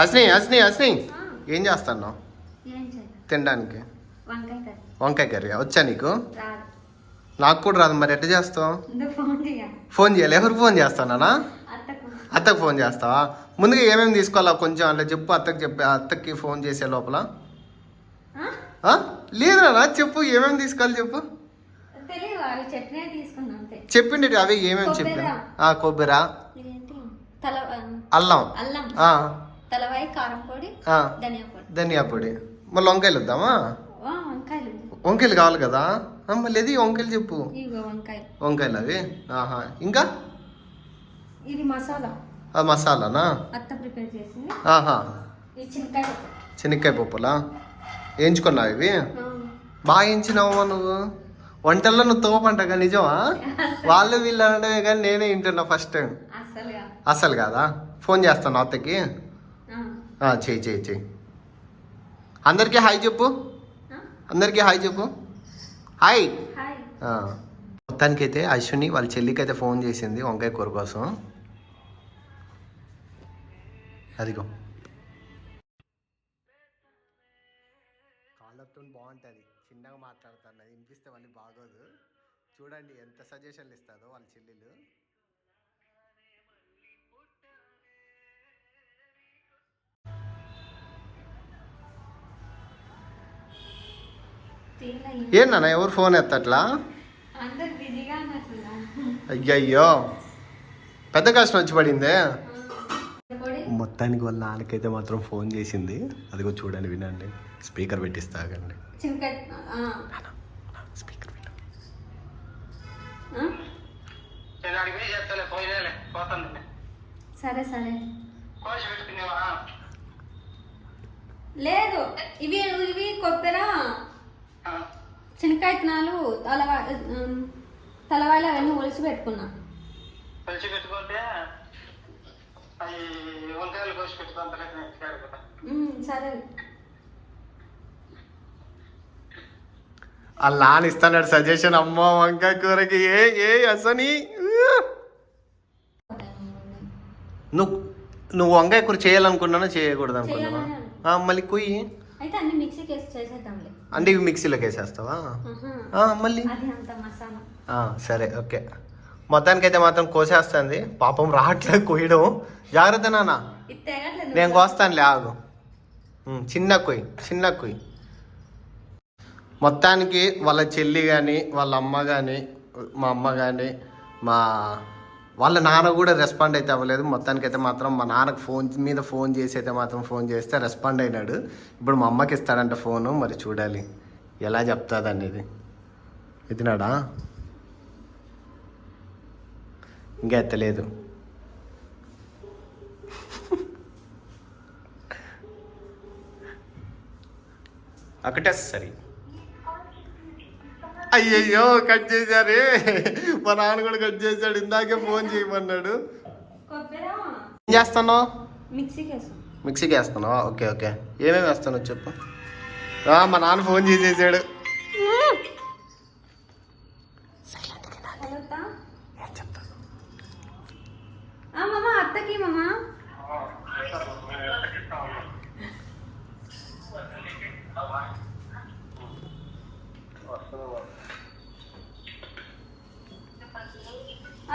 అస్ని అస్ని అస్ని ఏం చేయాలి తినడానికి? వంకాయ కర్రీ. వచ్చా నీకు? నాకు కూడా రాదు మరి ఎట్లా చేస్తావు? ఫోన్ చేయాలి. ఎవరికి ఫోన్ చేస్తానా అత్తకు. అత్తకు ఫోన్ చేస్తావా? ముందుగా ఏమేమి తీసుకోవాలా కొంచెం? అట్లా చెప్పు అత్తకి చెప్పి అత్తకి ఫోన్ చేసే లోపల? లేదన్నా చెప్పు ఏమేమి తీసుకోవాలి చెప్పు. చెప్పిండి అవి ఏమేమి చెప్పాను? కొబ్బెరా. అల్లం. అల్లం. తలవాయి కారం పొడి ధనియా పొడి. ధనియా పొడి. మళ్ళీ వంకాయలు వద్దామా? వంకాయలు. వంకాయలు కావాలి కదా? మళ్ళీ ఇది వంకాయలు చెప్పు. వంకాయలు. అవి? ఆహా. ఇంకా? ఇది మసాలా. అది మసాలానా? అత్త ప్రిపేర్ చేసింది. ఆహా. శనక్కాయ పప్పులా? వేయించుకున్నావు ఇవి? బాగా వేయించినావమ్మా నువ్వు? వంటల్లో నువ్వు తోపంటగా నిజమా? వాళ్ళు వీళ్ళు అనడమే కానీ నేనే వింటున్నా ఫస్ట్ టైం అసలు కాదా? ఫోన్ చేస్తాను అత్తకి. చెయ్యి చెయ్యి చెయ్యి. అందరికీ హాయ్ చెప్పు. అందరికీ హాయ్ చెప్పు. హాయ్. మొత్తానికైతే అశ్విని వాళ్ళ చెల్లికి అయితే ఫోన్ చేసింది వంకాయ కూర కోసం. అదిగో. కాళ్ళతో బాగుంటుంది. చిన్నగా మాట్లాడుతాను వినిపిస్తే మళ్ళీ బాగోదు. చూడండి ఎంత సజెషన్లు ఇస్తుందో వాళ్ళ చెల్లెలు. ఏంటన్నా ఎవరు ఫోన్ ఎత్తట్లా? అందరు బిజీగా ఉన్నట్లుగా అయ్యయ్యో. పెద్ద కష్టం వచ్చి పడిందే? మొత్తానికి వాళ్ళ నాన్నకైతే మాత్రం ఫోన్ చేసింది. అదిగో చూడండి వినండి. స్పీకర్ పెట్టిస్తాగండి స్పీకర్ సరే సరే. లేదు ఇవి ఇవి కొబ్బరి శనక్కాయ విత్తనాలు తలవా తలవాయిలు అవన్నీ ఒలిసి పెట్టుకున్నా. పెట్టుకుంటే అవి వంకాయలు కోసి పెట్టుకుంటాను సరే. వాళ్ళ నాన్న ఇస్తాడు సజెషన్. అమ్మ వంకాయ కూరకి ఏ ఏ అసని? నువ్వు నువ్వు వంకాయ కూర చేయాలనుకున్నానా? చేయకూడదు అనుకున్నావా. ఆ, మళ్ళీ కుయ్యి. అయితే అన్ని మిక్సీకి వేసి చేసేద్దాంలే. అంటే ఇవి మిక్సీలోకి వేసేస్తావా మళ్ళీ? అది అంత మసాలా. ఆ, సరే ఓకే. మొత్తానికైతే మాత్రం కోసేస్తుంది. పాపం రావట్లేదు కొయ్యడం. జాగ్రత్త నాన్న. నేను కోస్తానులే ఆగు. చిన్న కొయ్యి చిన్న కొయ్యి. మొత్తానికి వాళ్ళ చెల్లి కానీ వాళ్ళ అమ్మ కానీ మా అమ్మ కానీ మా వాళ్ళ నాన్న కూడా రెస్పాండ్ అయితే అవ్వలేదు. మొత్తానికి అయితే మాత్రం మా నాన్నకు ఫోన్ మీద ఫోన్ చేసి అయితే మాత్రం ఫోన్ చేస్తే రెస్పాండ్ అయినాడు. ఇప్పుడు మా అమ్మకి ఇస్తాడంట ఫోను. మరి చూడాలి. ఎలా చెప్తుంది అనేది. ఎత్తినాడా ఇంకా ఎత్తలేదు. ఒకటే సరే. అయ్యయ్యో కట్ చేశారే. మా నాన్న కూడా కట్ చేశాడు ఇందాకే ఫోన్ చేయమన్నాడు. ఏం చేస్తున్నావు? మిక్సీకి వేసాం మిక్సీకి వేస్తున్నావా ఓకే ఓకే. ఏమేమి వేస్తున్నావు చెప్పు. మా నాన్న ఫోన్ చేసేసాడు కలుగుతా ఏం చెప్తాను ఆ మామ అత్తకి మామ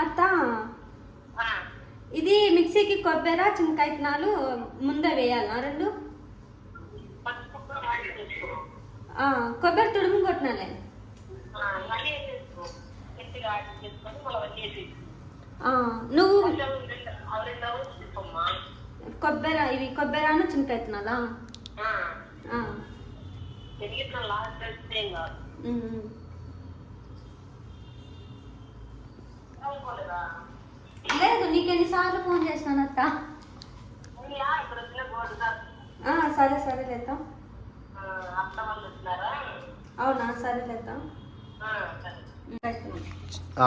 అత్త ఇది మిక్సీకి కొబ్బరి చింతకాయ విత్తనాలు ముందే వేయాలా. రెండు? కొబ్బరి తుడుము కొట్టినాలే నువ్వు? కొబ్బరి ఇవి కొబ్బరాను చింతకాయ విత్తనాలా ఉమ్. లేదు నీకు ఎన్నిసార్లు ఫోన్ చేసినాను అత్త? ఆ, సరే సరే లేద్దాం. అవునా సరే లేద్దాం.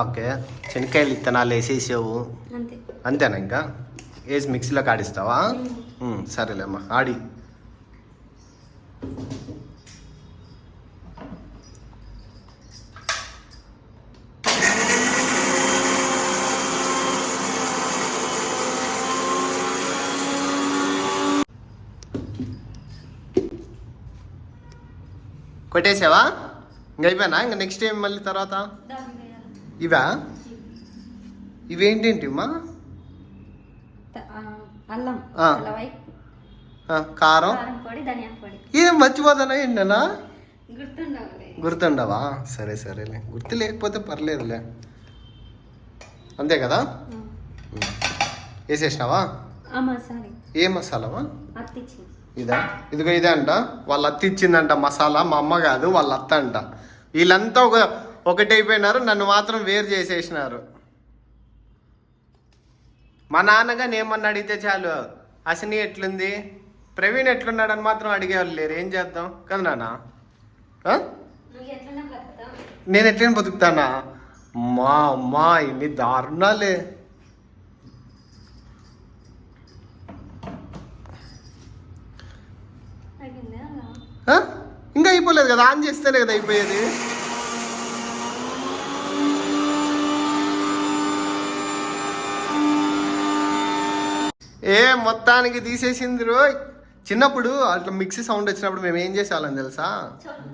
ఓకే శనక్కాయలు ఇత్తనాలు వేసేసావు. అంతే. అంతేనా ఇంకా? వేసి మిక్సీలో కాడిస్తావా? ఉమ్, సరేలేమ్మా ఆడి. కొట్టేసావా? ఇంక అయిపోయినా ఇంకా నెక్స్ట్ ఏం మళ్ళీ తర్వాత. ఇవా? ఇవేంటేంటి మా త- ఆ, అల్లం కారం? ఏం మర్చిపోతానా ఏంటన్నా? గుర్తుండవా? సరే సరేలే. గుర్తు లేకపోతే పర్లేదులే. అంతే కదా? వేసేసినావా? ఏ మసాలావా? ఇదా. ఇదిగో ఇదే అంట. వాళ్ళ అత్త ఇచ్చిందంట మసాలా. మా అమ్మ కాదు వాళ్ళ అత్త అంట. వీళ్ళంతా ఒక ఒకటైపోయినారు నన్ను మాత్రం వేరు చేసేసినారు. మా నాన్నగా నేమన్నా అడిగితే చాలు. అసని ఎట్లుంది? ప్రవీణ్ ఎట్లున్నాడని మాత్రం అడిగేవాళ్ళు లేరు. ఏం చేద్దాం? కదా నాన్న? నేను ఎట్లైనా బతుకుతానా? మా అమ్మా ఇన్ని దారుణాలే. ఇంకా అయిపోలేదు కదా ఆన్ చేస్తేనే కదా అయిపోయేది. ఏ మొత్తానికి తీసేసింది రోయ్ చిన్నప్పుడు అట్లా మిక్సీ సౌండ్ వచ్చినప్పుడు మేము ఏం చేసేవాళ్ళం తెలుసా?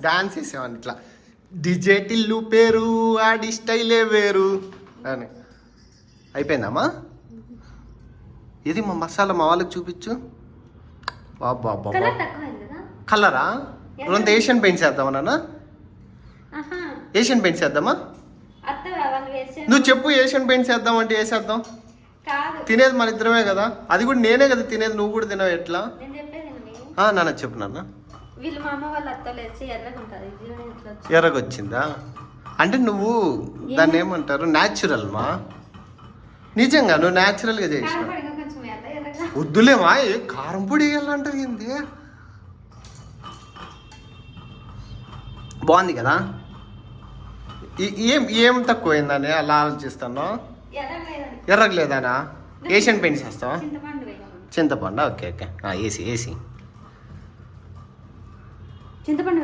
డాన్స్ చేసేవాళ్ళం ఇట్లా. డిజేటిల్లు పేరు ఆడి స్టైలే వేరు అని. అయిపోయిందమ్మా? ఇది మా మసాలా మా వాళ్ళకి చూపించు. బాబా బాబా కలర్? రెండు ఏషియన్ పెయింట్స్ వేద్దామా నాన్న? ఏషియన్ పెయింట్స్ వేద్దామా? నువ్వు చెప్పు ఏషియన్ పెయింట్స్ వేద్దాం అంటే వేసేద్దాం. తినేది మన ఇద్దరమే కదా. అది కూడా నేనే కదా తినేది నువ్వు కూడా తినవు ఎట్లా? నాన్న చెప్పు నాన్న. ఎర్రగొచ్చిందా? అంటే నువ్వు దాన్ని ఏమంటారు? న్యాచురల్ మా నిజంగా నువ్వు న్యాచురల్గా ఎర్రగా. వద్దులేమా? ఏ కారం పొడి వేయాలంటారు ఏంది? బాగుంది కదా? ఏం ఏం తక్కువైందని అలా ఆలోచిస్తాను ఎర్రగలేదానా? ఏషియన్ పెయింట్స్ వేస్తావా? చింతపండు ఓకే ఓకే. ఏసీ ఏసీ చింతపండు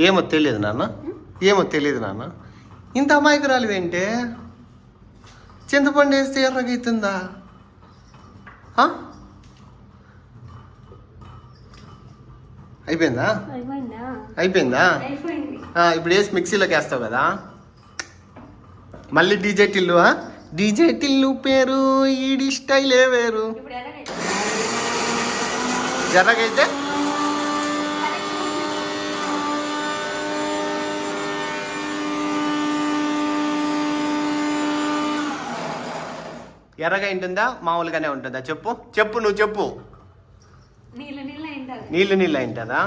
ఏమో తెలియదు నాన్న. ఏమో తెలియదు నాన్న. ఇంత అమాయకురాలు ఏంటి? చింతపండు వేస్తే ఎర్రగైతుందా? అయిపోయిందా? అయిపోయిందా? ఇప్పుడు వేసి మిక్సీలోకి వేస్తావు కదా? మళ్ళీ డీజే టిల్లు డీజే టిల్లు పేరు ఈడి స్టైలే వేరు. జరగైతే? ఎర్రగా ఉంటుందా మామూలుగానే ఉంటుందా? చెప్పు. చెప్పు నువ్వు చెప్పు. నీళ్ళు నీళ్ళు ఉంటుందా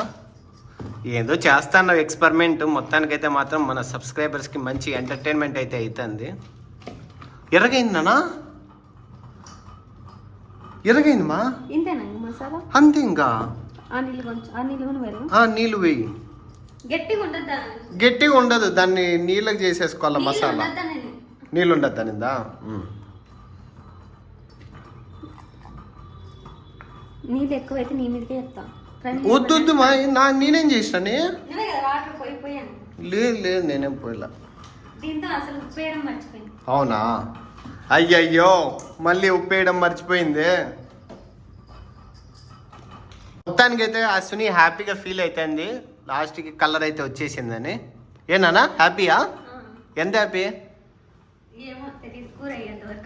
ఏదో చేస్తాను ఎక్స్పెరిమెంట్ మొత్తానికైతే మాత్రం మన సబ్స్క్రైబర్స్కి మంచి ఎంటర్టైన్మెంట్ అయితే అవుతుంది ఎర్రగైందనా ఈ మసాలా? అంతే ఇంకా. నీళ్ళు వేయి. గట్టిగా ఉండదు దాన్ని నీళ్ళకి చేసేసుకోవాలి మసాలా? నీళ్ళు ఉండదు దానిందా నీళ్ళు ఎక్కువైతే నీ మీదకే చెప్తా. వద్దు వద్దు మా నా నేనేం చేసినానే పోయాను. లేదు లేదు నేనేం పోయిలా. అవునా? అయ్యయ్యో మళ్ళీ ఉప్పేయడం మర్చిపోయింది. మొత్తానికైతే అశ్విని హ్యాపీగా ఫీల్ అవుతుంది లాస్ట్కి కలర్ అయితే వచ్చేసిందని. ఏనా హ్యాపీయా? ఎంత హ్యాపీ?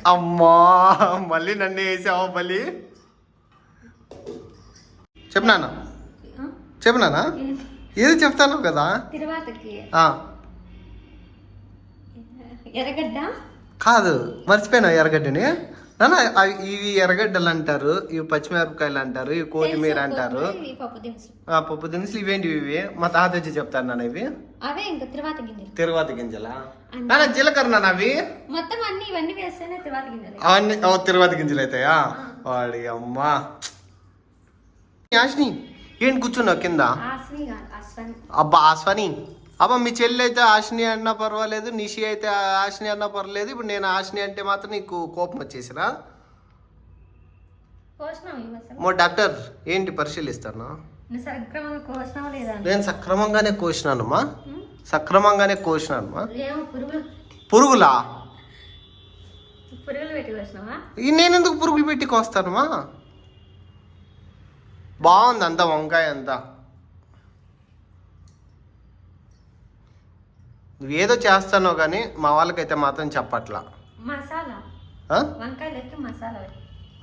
అమ్మా మళ్ళీ నన్ను వేసావా మళ్ళీ? చెప్పు నాన్న. ఆ? చెప్పు నాన్న. ఏంటి? ఏది చెప్తాను కదా. తిరువాతకి. ఎర్రగడ్డ? కాదు మర్చిపోయినా ఎర్రగడ్డని. నాన్న అవి- ఇవి ఎర్రగడ్డలు అంటారు ఇవి పచ్చిమిరపకాయలు అంటారు ఇవి కొత్తిమీర తెలుసు, అంటారు. పప్పు దినుసులు. ఇవేంటివి ఇవి? మా తాత వచ్చి చెప్తాను నాన్న ఇవి. అవే ఇంకా తిరువాత గింజలు. తిరువాత గింజలా? నాన్న జీలకర్ర నాన్న అవి? మొత్తం అన్ని ఇవన్నీ వేస్తేనే తిరువాత గింజలు. అవన్నీ తిరువాత గింజలు అవుతాయా వాడి అమ్మా. యాష్ని ఏంటి కూర్చున్నావు కింద? అబ్బా ఆశ్వని. అబ్బా మీ చెల్లి అయితే ఆశని అన్నా పర్వాలేదు నిషి అయితే ఆశని అన్నా పర్వాలేదు. ఇప్పుడు నేను ఆశని అంటే మాత్రం నీకు కోపం వచ్చేసినా? మో డాక్టర్ ఏంటి పరిశీలిస్తాను. నేను సక్రమంగానే కోసినానమ్మా. ఉం? సక్రమంగానే కోసినానమ్మా. ఏమో పురుగులు. నేను ఎందుకు పురుగులు పెట్టి కోస్తానమ్మా? బాగుంది అంతా వంకాయ అంతా. నువ్వు ఏదో చేస్తానో కానీ మా వాళ్ళకైతే మాత్రం చెప్పట్లా?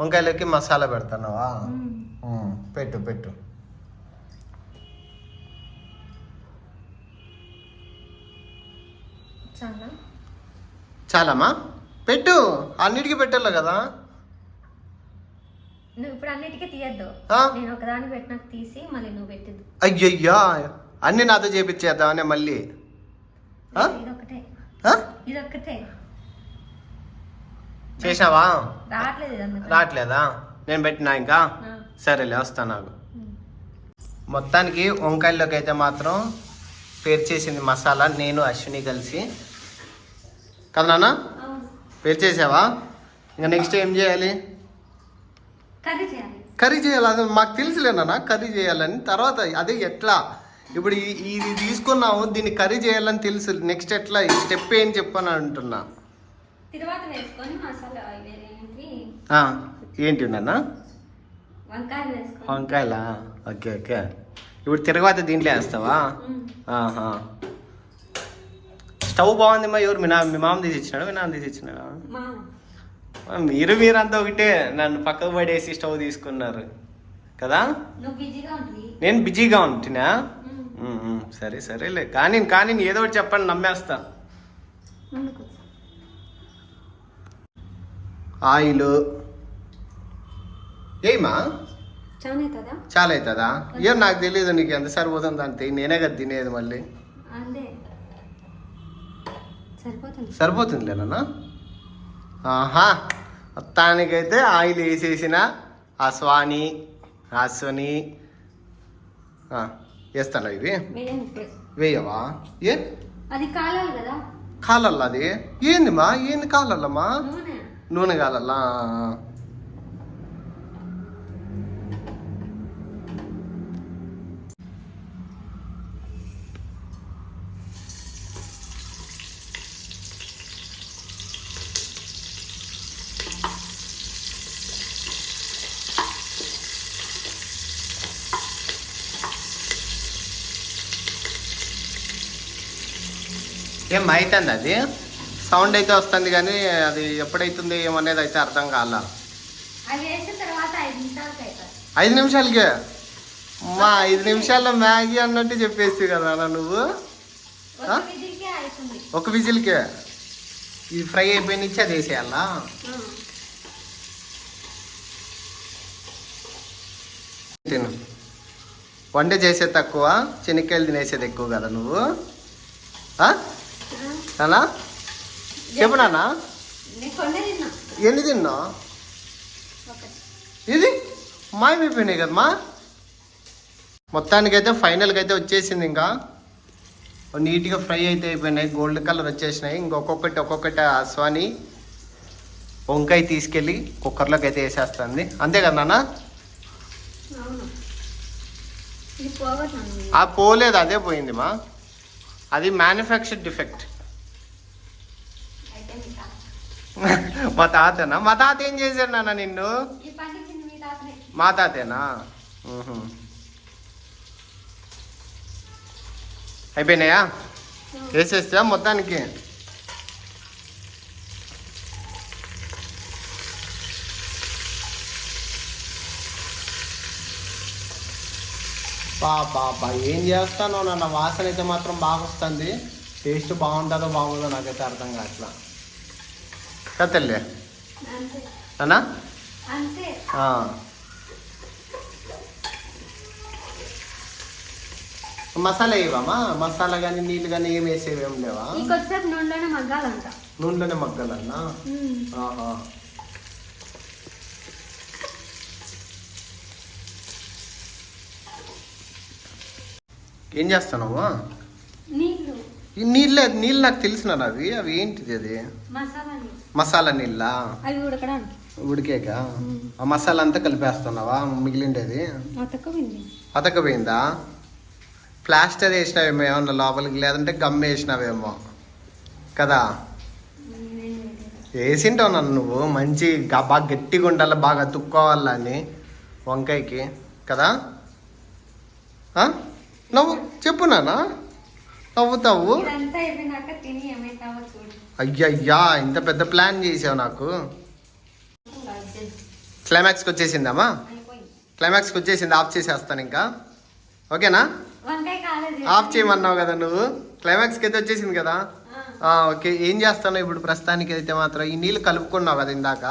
వంకాయలకి మసాలా పెడతానావా? పెట్టు పెట్టు. చాలా చాలమ్మా. పెట్టు. అన్నిటికీ పెట్టాలి కదా? నువ్వు ఇప్పుడు అన్నిటికీ తీయద్దు. ఆ? నేను ఒకదాన్ని పెట్టినాక తీసి మళ్ళీ నువ్వు పెట్టిద్దు. అయ్యయ్యా అన్ని నాతో చేపించేద్దామనే మళ్ళీ? ఇదొకటే? ఇదొక్కటే చేసావా రావట్లేదు నేను పెట్టినా ఇంకా. సరేలే వస్తా నాకు. మొత్తానికి వంకాయల్లోకి అయితే మాత్రం పేరు చేసింది మసాలా నేను అశ్విని కలిసి. కదా నాన్న? అవును. పేరు చేసావా ఇంకా నెక్స్ట్ ఏం చేయాలి? కర్రీ చేయాలి. కర్రీ చేయాలి అది మాకు తెలుసులేనా కర్రీ చేయాలని. తర్వాత అదే ఎట్లా? ఇప్పుడు ఇది తీసుకున్నాము దీన్ని కర్రీ చేయాలని తెలుసు. నెక్స్ట్ ఎట్లా? ఈ స్టెప్ ఏం చెప్పని అంటున్నా. తిరువాత వేసుకొని మసాలా వేరేంటి ఆ, ఏంటి నాన్న? వంకాయలు ఓకే ఓకే. ఇప్పుడు తిరగవాత దీంట్లో వేస్తావా. ఆహా. స్టవ్ బాగుంది మా ఎవరు? మీ నా మీ మామ తీసి ఇచ్చినాడు? మీ నాన్న తీసి ఇచ్చినాడు? మీరు మీరంతా ఒకటే నన్ను పక్కకు పడేసి స్టవ్ తీసుకున్నారు. కదా? నేను బిజీగా ఉంటున్నా? సరే సరేలే కానీ కానీ ఏదో ఒకటి చెప్పండి నమ్మేస్తా. ఆయిల్. ఏమా చాలా అవుతుందా ఏం నాకు తెలియదు నీకు ఎంత సరిపోతుంది అంతే నేనే కదా తినేది మళ్ళీ. సరిపోతుందిలేనా ఆహా. మొత్తానికైతే ఆయిల్ వేసేసిన అశ్వని ఆ, వేస్తాను ఇవి? వేయవా? ఏ? అది కాలాలి కదా. కాలల్లా అది? ఏంది మా? ఏంది కాలల్లమ్మా నూనె. నూనె కాలల్లా? ఏం అవుతుంది అది? సౌండ్ అయితే వస్తుంది కానీ అది ఎప్పుడైతుంది ఏమనేది అయితే అర్థం కాల. ఐదు నిమిషాలకే మా ఐదు నిమిషాల్లో మ్యాగీ అన్నట్టు చెప్పేసి కదా అన్న నువ్వు. ఒక విజిల్కే ఇది ఫ్రై అయిపోయిన ఇచ్చి అది వేసేయాలా. తిను. వంట చేసేది తక్కువ శనక్కాయలు తినేసేది ఎక్కువ కదా నువ్వు. నానా? చెప్పు నాన్న. నేను తిన్నా? ఎన్ని ఒకటి. ఇది? మాయమైపోయినాయి కదమ్మా. మొత్తానికైతే ఫైనల్గా అయితే వచ్చేసింది ఇంకా. నీట్గా ఫ్రై అయితే అయిపోయినాయి. గోల్డ్ కలర్ వచ్చేసినాయి. ఇంకొక్కొక్కటి ఒక్కొక్కటి అస్వాని వంకాయ తీసుకెళ్ళి కుక్కర్లోకి అయితే వేసేస్తుంది. అంతే కదా నాన్న? ఆ పోలేదు అదే పోయింది మా. అది మ్యానుఫ్యాక్చర్ డిఫెక్ట్ అయితే మీ తాత. మా తాతనా? మా తాత ఏం చేశాడు నాన్న నిన్ను? మీ తాతనే. అయిపోయినాయా? వేసేస్తా మొత్తానికి? బా బాబా ఏం చేస్తానో నన్న? వాసన అయితే మాత్రం బాగా వస్తుంది. టేస్ట్ బాగుంటుందో బాగుందో నాకైతే అర్థం కావట్లా. అంతే ఆ. మసాలా ఇవ్వమా? మసాలా కానీ నీళ్ళు కానీ ఏం వేసేవి ఏం లేవా? నూనెలోనే మగ్గాలంట. నూనెలోనే మగ్గాలన్నా? ఆహా. ఏం చేస్తున్నావు? ఈ నీళ్ళే నీళ్ళు నాకు తెలిసిన అవి. అవి ఏంటిది అది? మసాలా నీళ్ళు. ఉడికేక? ఆ మసాలా అంతా కలిపేస్తున్నావా మిగిలిండేది? అతకపోయింది ప్లాస్టర్ వేసినావేమో ఏమన్నా లోపలికి లేదంటే గమ్ వేసినావేమో. కదా? వేసింటావు నన్ను నువ్వు. మంచి బాగా గట్టిగా ఉండాలి బాగా తుక్కోవాలని వంకాయకి. కదా? నవ్వు చెప్పు నాన్న. నవ్వుతావు? చూడు. అయ్యయ్యా ఇంత పెద్ద ప్లాన్ చేసావు నాకు. క్లైమాక్స్కి వచ్చేసిందమ్మా క్లైమాక్స్కి వచ్చేసింది ఆఫ్ చేసేస్తాను ఇంకా. ఓకేనా? ఆఫ్ చేయమన్నావు కదా నువ్వు. క్లైమాక్స్కి అయితే వచ్చేసింది కదా. ఓకే. ఏం చేస్తాను ఇప్పుడు ప్రస్తుతానికి అయితే మాత్రం? ఈ నీళ్ళు కలుపుకున్నావు కదా ఇందాక.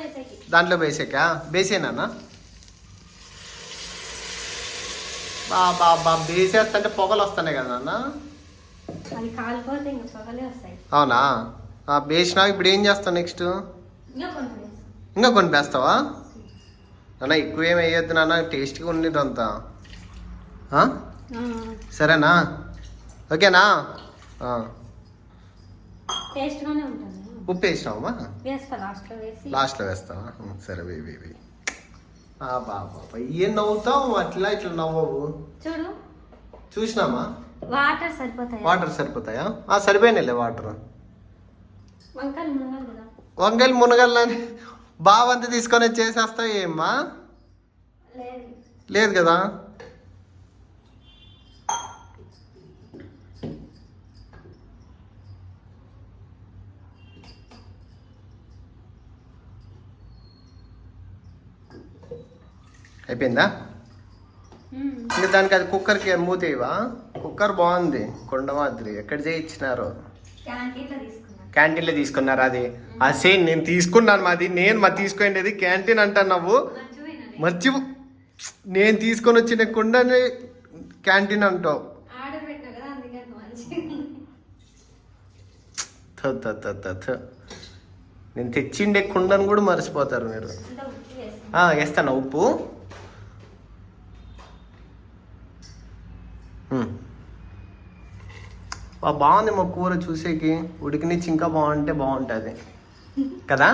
వేసేకి. దాంట్లో బేసేకా బేసేనా బా బా బా బేసేస్తుంటే పొగలు వస్తున్నాయి కదా నాన్న. అది కాలిపోతే ఇంకా పొగలే వస్తాయి. అవునా? బేసినావు ఇప్పుడు ఏం చేస్తావు నెక్స్ట్ ఇంకా కొన్ని వేస్తావా? నాన్న ఎక్కువ ఏమి వేయొద్దు నాన్న టేస్ట్గా ఉండేది అంతా? సరేనా? ఓకేనా? ఉప్పు వేసినావమ్మా లాస్ట్లో వేసి. లాస్ట్లో వేస్తావా? సరే వే వే వే ఆ, బా బాబా ఏం నవ్వుతావు? అట్లా ఇట్లా నవ్వవు. చూడు. చూసినామా వాటర్ సరిపోతాయి? వాటర్ సరిపోతాయా? ఆ సరిపోయినాయిలే వాటర్. వంకాయలు మునగాలి కదా. వంకాయలు బావంతా తీసుకొని చేసేస్తావు ఏమ్మా? లేదు కదా? అయిపోయిందా. ఇంకా దానికి అది కుక్కర్కి మూతేవా కుక్కర్ బాగుంది కొండమాద్రి ఎక్కడ చేయించినారో? క్యాంటీన్లో తీసుకున్నా. క్యాంటీన్లో తీసుకున్నారు అది? ఆ సేమ్ నేను తీసుకున్నాను మాది. నేను మా తీసుకునేది క్యాంటీన్ అంటున్నావు. మంచిగా మర్చి నేను తీసుకొని వచ్చిన కుండని క్యాంటీన్ అంటావు. నేను తెచ్చిండే కుండను కూడా మర్చిపోతారు మీరు. వేస్తాను ఉప్పు? బాగుంది మా కూర చూసేకి ఉడికినిచ్చి ఇంకా బాగుంటే బాగుంటుంది. కదా?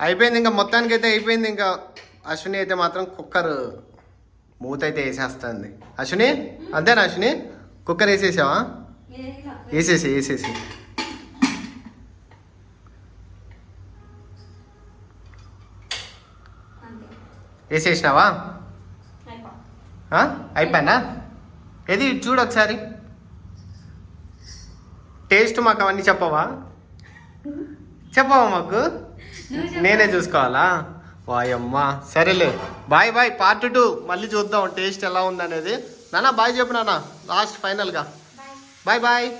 అయిపోయింది ఇంకా మొత్తానికి అయితే అయిపోయింది ఇంకా. అశ్విని అయితే మాత్రం కుక్కర్ మూత అయితే వేసేస్తుంది. అశ్విని? అంతేనా అశ్విని? కుక్కర్ వేసేసావా? వేసేసి వేసేసి వేసేసినావా? అయిపోయినా? ఏది? చూడు ఒకసారి. టేస్ట్ మాకు అవన్నీ చెప్పవా? చెప్పవా మాకు. నేనే చూసుకోవాలా? వాయమ్మా. సరేలే. Bye bye. పార్ట్ టూ మళ్ళీ చూద్దాం. టేస్ట్ ఎలా ఉందనేది. నాన్న బాయ్ చెప్పు నాన్న. లాస్ట్ ఫైనల్గా బాయ్ బాయ్.